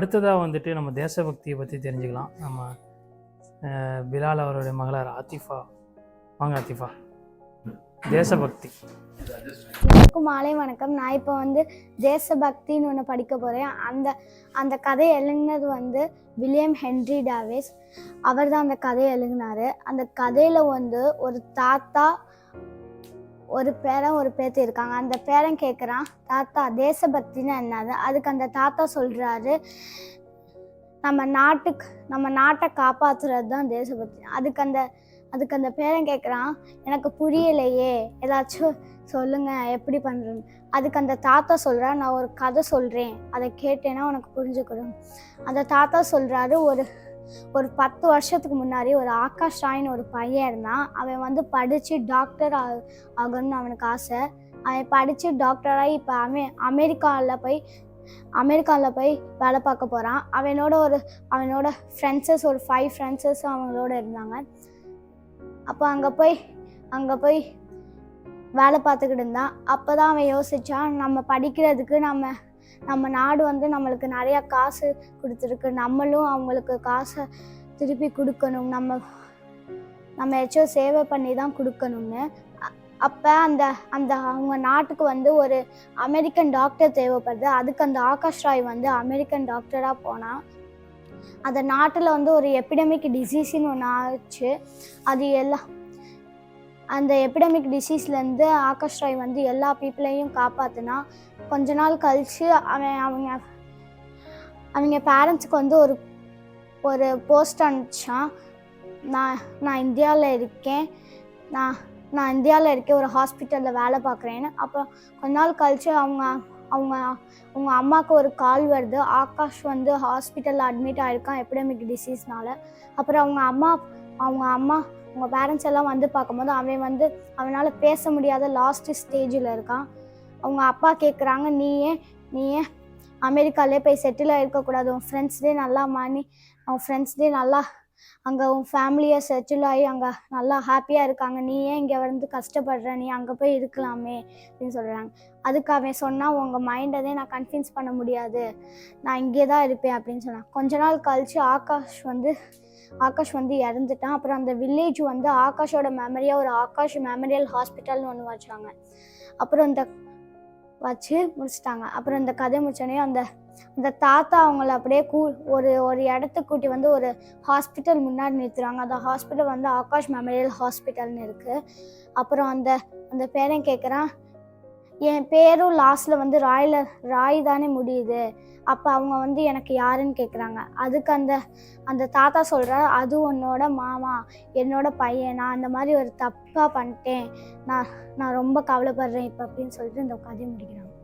அடுத்ததாக வந்துட்டு நம்ம தேசபக்தியை பற்றி தெரிஞ்சுக்கலாம். நம்ம பிலால் அவருடைய மகளார் ஆத்திஃபா. வாங்க ஆத்திஃபா. தேசபக்தி. எல்லாருக்கும் மாலை வணக்கம். நான் இப்போ வந்து தேசபக்தின்னு ஒன்று படிக்க போகிறேன் அந்த அந்த கதை எழுங்கினது வந்து வில்லியம் ஹென்ரி டாவேஸ். அவர் தான் அந்த கதையை எழுதினாரு. அந்த கதையில் வந்து ஒரு தாத்தா ஒரு பேரன் ஒரு பேத்தி இருக்காங்க. அந்த பேரன் கேட்குறான் தாத்தா தேசபக்தின்னு என்னது? அதுக்கு அந்த தாத்தா சொல்கிறாரு நம்ம நாட்டுக்கு நம்ம நாட்டை காப்பாற்றுறது தான் தேசபக்தி. அதுக்கு அந்த அதுக்கு அந்த பேரன் கேட்குறான் எனக்கு புரியலையே ஏதாச்சும் சொல்லுங்க எப்படி பண்ணுறேன்னு அதுக்கு அந்த தாத்தா சொல்கிறா நான் ஒரு கதை சொல்கிறேன் அதை கேட்டேன்னா உனக்கு புரிஞ்சுக்கணும் அந்த தாத்தா சொல்கிறாரு ஒரு ஒரு பத்து வருஷத்துக்கு முன்னாடி ஒரு ஆகாஷ் ராயின் ஒரு பையன் இருந்தான். அவன் வந்து படித்து டாக்டர் ஆ ஆகணும்னு அவனுக்கு ஆசை. அவன் படித்து டாக்டராகி இப்போ அமெ அமெரிக்காவில் போய் அமெரிக்காவில் போய் வேலை பார்க்க போகிறான் அவனோட ஒரு அவனோட ஃப்ரெண்ட்ஸஸ் ஒரு ஃபைவ் ஃப்ரெண்ட்ஸஸ் அவங்களோட இருந்தாங்க. அப்போ அங்கே போய் அங்கே போய் வேலை பார்த்துக்கிட்டு இருந்தான். அப்போ தான் அவன் யோசிச்சான் நம்ம படிக்கிறதுக்கு நம்ம நம்ம நாடு வந்து நம்மளுக்கு நிறையா காசு கொடுத்துருக்கு. நம்மளும் அவங்களுக்கு காசை திருப்பி கொடுக்கணும். நம்ம நம்ம ஏதாச்சும் சேவை பண்ணி தான் கொடுக்கணும்னு. அப்போ அந்த அந்த அவங்க நாட்டுக்கு வந்து ஒரு அமெரிக்கன் டாக்டர் தேவைப்படுது. அதுக்கு அந்த ஆகாஷ் ராய் வந்து அமெரிக்கன் டாக்டராக போனான் அந்த நாட்டில் வந்து ஒரு எபிடமிக் டிசீஸ்னு ஒன்று ஆச்சு. அது எல்லாம் அந்த எபிடமிக் டிசீஸ்லேருந்து ஆகாஷ் ராய் வந்து எல்லா பீப்புளையும் காப்பாற்றினா கொஞ்ச நாள் கழித்து அவன் அவங்க அவங்க பேரண்ட்ஸுக்கு வந்து ஒரு ஒரு போஸ்ட் அனுப்பிச்சான். நான் நான் இந்தியாவில் இருக்கேன். நான் நான் இந்தியாவில் இருக்கேன் ஒரு ஹாஸ்பிட்டலில் வேலை பார்க்குறேன்னு. அப்புறம் கொஞ்ச நாள் கழித்து அவங்க அவங்க அவங்க அம்மாவுக்கு ஒரு கால் வருது. ஆகாஷ் வந்து ஹாஸ்பிட்டலில் அட்மிட் ஆகிருக்கான் எபிடமிக் டிசீஸ்னால அப்புறம் அவங்க அம்மா அவங்க அம்மா அவங்க பேரண்ட்ஸ் எல்லாம் வந்து பார்க்கும்போது அவன் வந்து அவனால் பேச முடியாத லாஸ்ட் ஸ்டேஜில் இருக்கான். அவங்க அப்பா கேட்குறாங்க நீ ஏன் நீ ஏன் அமெரிக்காலே போய் செட்டில் இருக்கக்கூடாது உன் ஃப்ரெண்ட்ஸ்லேயே நல்லா மாறி அவன் ஃப்ரெண்ட்ஸ்லேயே நல்லா அங்கே உன் ஃபேமிலியை செட்டில் ஆகி அங்கே நல்லா ஹாப்பியாக இருக்காங்க. நீ ஏன் இங்கே வந்து கஷ்டப்படுற? நீ அங்கே போய் இருக்கலாமே அப்படின்னு சொல்கிறாங்க அதுக்கு அவன் சொன்னால் உங்கள் மைண்டதே நான் கன்வின்ஸ் பண்ண முடியாது. நான் இங்கே தான் இருப்பேன் அப்படின்னு சொன்னான். கொஞ்ச நாள் கழித்து ஆகாஷ் வந்து ஆகாஷ் வந்து இறந்துட்டான். அப்புறம் அந்த வில்லேஜ் வந்து ஆகாஷோட மெமரியாக ஒரு ஆகாஷ் மெமரியல் ஹாஸ்பிட்டல்னு ஒன்று வச்சாங்க. அப்புறம் இந்த வச்சு முடிச்சிட்டாங்க. அப்புறம் இந்த கதை முடிச்சோடனே அந்த அந்த தாத்தா அவங்கள அப்படியே கூ ஒரு ஒரு இடத்துக்கு கூட்டி வந்து ஒரு ஹாஸ்பிட்டல் முன்னாடி நிறுத்துறாங்க. அந்த ஹாஸ்பிட்டல் வந்து ஆகாஷ் மெமோரியல் ஹாஸ்பிட்டல்னு இருக்குது அப்புறம் அந்த அந்த பேரன் கேட்குறான் என் பேரும் லாஸ்ட்டில் வந்து ராயில் ராய் தானே முடியுது. அப்போ அவங்க வந்து எனக்கு யாருன்னு கேட்குறாங்க அதுக்கு அந்த அந்த தாத்தா சொல்கிறார் அது உன்னோட மாமா என்னோட பையன். நான் அந்த மாதிரி ஒரு தப்பாக பண்ணிட்டேன். நான் நான் ரொம்ப கவலைப்படுறேன் இப்போ அப்படின்னு சொல்லிட்டு இந்த கதையை முடிக்கிறாங்க.